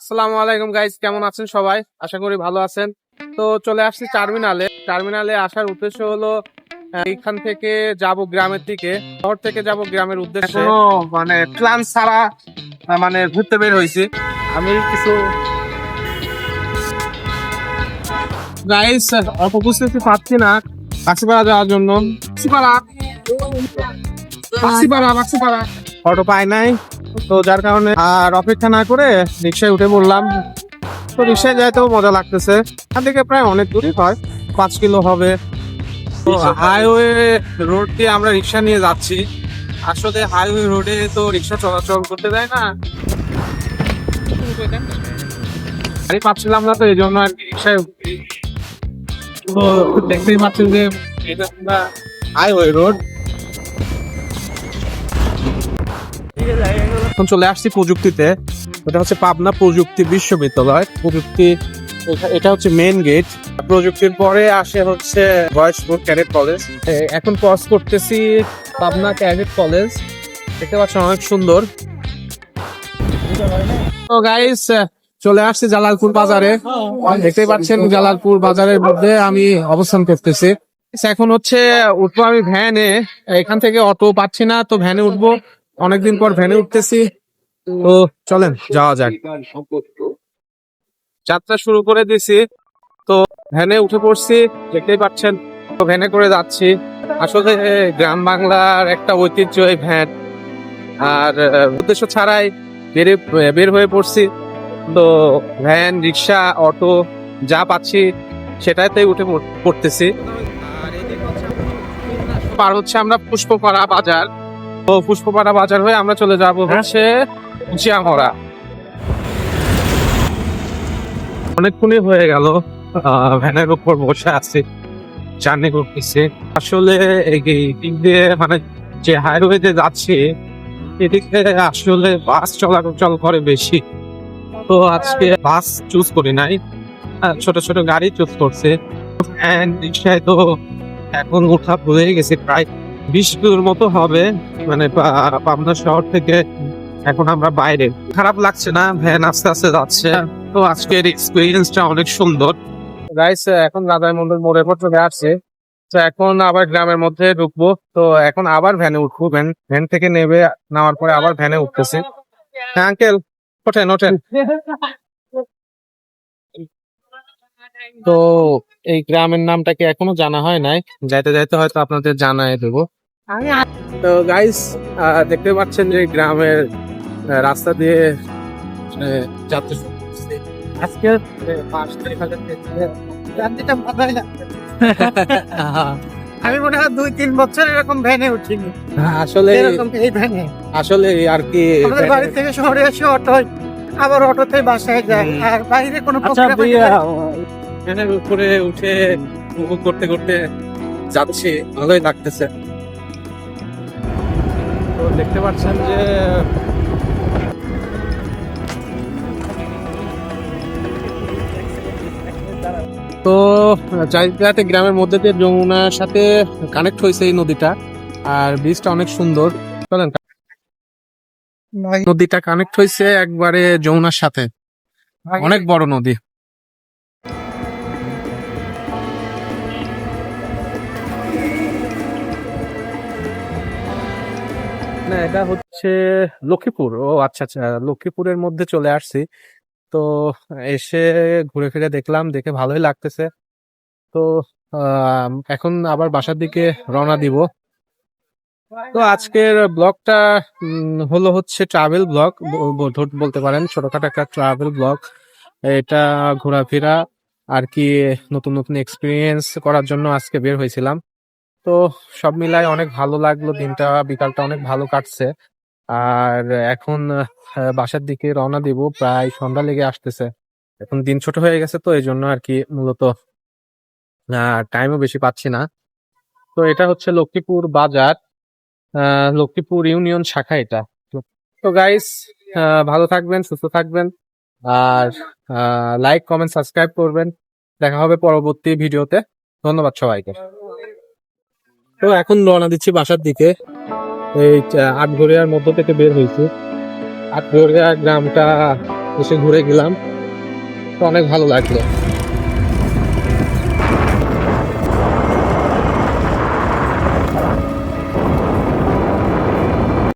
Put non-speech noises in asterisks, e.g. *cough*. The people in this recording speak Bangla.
আসসালামু আলাইকুম গাইস কেমন আছেন সবাই? আশা করি ভালো আছেন। তো চলে আসছি টার্মিনালে টার্মিনালে আসার উদ্দেশ্য হলো এইখান থেকে যাব গ্রামের দিকে। শহর থেকে যাব গ্রামের উদ্দেশ্যে। মানে প্ল্যান ছাড়া মানে ঘুরতে বের হয়েছি। আমি কিছু গাইস অল্প বুঝতে পারছি না। বাক্সিপাড়া যাওয়ার জন্য। বাক্সিপাড়া বাক্সিপাড়া বাক্সিপাড়া অটো পাই নাই। তো যার কারণে আর অপেক্ষা না করে রিক্সায় উঠে পড়লাম। তো রিক্সায় যাইতেও মজা লাগতেছে। এখান থেকে প্রায় অনেক দূরই হয় পাঁচ কিলো হবে। তো হাইওয়ে রোড দিয়ে আমরা রিক্সা নিয়ে যাচ্ছি। আসলে হাইওয়ে রোডে তো রিক্সা চলাচল করতে দেয় না। গাড়ি পাচ্ছিলাম না তো এই জন্য আর কি রিক্সায়। তো দেখতেই পাচ্ছেন যে এটা হাইওয়ে রোড এখন চলে আসছি প্রযুক্তিতে। এটা হচ্ছে পাবনা প্রযুক্তি বিশ্ববিদ্যালয়। প্রযুক্তি, এটা- হচ্ছে মেন গেট প্রযুক্তির পরে আসে হচ্ছে বয়সপুর ক্যাডেট কলেজ। এখন ক্রস করতেছি পাবনা ক্যাডেট কলেজ। দেখতে পাচ্ছেন অনেক সুন্দর। তো গাইস চলে আসছি জালালপুর বাজারে। দেখতে পাচ্ছেন জালালপুর বাজারের মধ্যে আমি অবস্থান করতেছি। এখন হচ্ছে উঠবো আমি ভ্যানে এখান থেকে অটো পাচ্ছি না, তো ভ্যানে উঠবো। অনেকদিন পর ভ্যানে উঠতেছি। তো চলেন, যাওয়া যাক। যাত্রা শুরু করে দিছি। তো ভ্যানে উঠে পড়ছি, দেখতেই পাচ্ছেন, তো ভ্যানে করে যাচ্ছি। আসলে গ্রাম বাংলার একটা ঐতিহ্য এই ভ্যান। আর উদ্দেশ্য ছাড়াই বেরে বের হয়ে পড়ছি। তো ভ্যান, রিক্সা, অটো যা পাচ্ছি, সেটাতেই উঠে পড়- পড়তেছি। পার হচ্ছে আমরা পুষ্পপাড়া বাজার। তো পুষ্পপাড়া বাজার হয়ে আমরা চলে যাব হচ্ছে উচিয়ামরা অনেকক্ষণই হয়ে গেল ভ্যানের উপর বসে আছি জার্নি করতেছি। আসলে দিক দিয়ে মানে যে হাইওয়েতে যাচ্ছি এদিকে আসলে বাস চলাচল করে বেশি। তো আজকে বাস চুজ করি নাই ছোট ছোট গাড়ি চুজ করছে। রিক্সায় তো এখন উঠা ভুলে গেছে প্রায় বিশ কিলোর মতো হবে মানে পাবনা শহর থেকে এখন আমরা বাইরে। খারাপ লাগছে না, ভ্যান আস্তে আস্তে যাচ্ছে। তো আজকের এক্সপিরিয়েন্সটা অনেক সুন্দর। গাইস এখন রাধাই মন্দির মোড়ের পর চলে আসছে। তো এখন আবার গ্রামের মধ্যে ঢুকবো। তো এখন আবার ভ্যানে উঠবো। ভ্যান ভ্যান থেকে নেবে, নামার পরে আবার ভ্যানে উঠতেছে। হ্যাঁ আঙ্কেল ওঠেন ওঠেন। তো এই গ্রামের নামটা কি এখনও জানা হয় নাই? যাইতে যাইতে হয়তো আপনাদের জানাই দেবো। তো গাইস দেখতে পাচ্ছেন যে গ্রামের রাস্তা দিয়ে যাত্রা আজকে। *laughs* আমি মনে হয় দুই তিন বছর এরকম ভ্যানে উঠিনি। আসলে এরকম এই ভ্যানে। আসলে আর কি আমাদের বাড়ি থেকে শহরে এসে অটো আবার অটোতে বাসায় যায়। আর বাইরে কোনো আচ্ছা ভ্যানের উপরে উঠে উপভোগ করতে করতে যাচ্ছি ভালোই লাগতেছে। তো দেখতে পাচ্ছেন যে তো চারিদিকে গ্রামের মধ্যে দিয়ে যমুনার সাথে কানেক্ট হয়েছে এই নদীটা আর ব্রিজটা অনেক সুন্দর। চলেন। নদীটা কানেক্ট হয়েছে একবারে যমুনার সাথে। অনেক বড় নদী। না, এটা হচ্ছে লক্ষ্মীপুর। ও আচ্ছা আচ্ছা লক্ষ্মীপুরের মধ্যে চলে আসছি। তো এসে ঘুরে ফিরে দেখলাম, দেখে ভালোই লাগতেছে। তো এখন আবার বাসার দিকে রওনা দিব। তো আজকের ব্লগটা হলো হচ্ছে ট্রাভেল ব্লগ বলতে পারেন ছোটখাটো একটা ট্রাভেল ব্লগ। এটা ঘোরাফেরা আর কি নতুন নতুন এক্সপিরিয়েন্স করার জন্য আজকে বের হয়েছিলাম। তো সব মিলাই অনেক ভালো লাগল, দিনটা, বিকালটা অনেক ভালো কাটছে। আর এখন বাসার দিকে রওনা দিব, প্রায় সন্ধ্যা লেগে আসতেছে। এখন দিন ছোট হয়ে গেছে তো এই জন্য আর কি মূলত টাইমও বেশি পাচ্ছি না। তো এটা হচ্ছে লক্ষ্মীপুর বাজার লক্ষ্মীপুর ইউনিয়ন শাখা এটা। তো গাইস ভালো থাকবেন, সুস্থ থাকবেন। আর লাইক কমেন্ট সাবস্ক্রাইব করবেন। দেখা হবে পরবর্তী ভিডিওতে। ধন্যবাদ সবাইকে। তো এখন রওনা দিচ্ছি বাসার দিকে। এই আটঘরিয়ার মধ্য থেকে বের হয়েছি। আটঘরিয়া গ্রামটা এসে ঘুরে গেলাম। তো অনেক ভালো লাগল।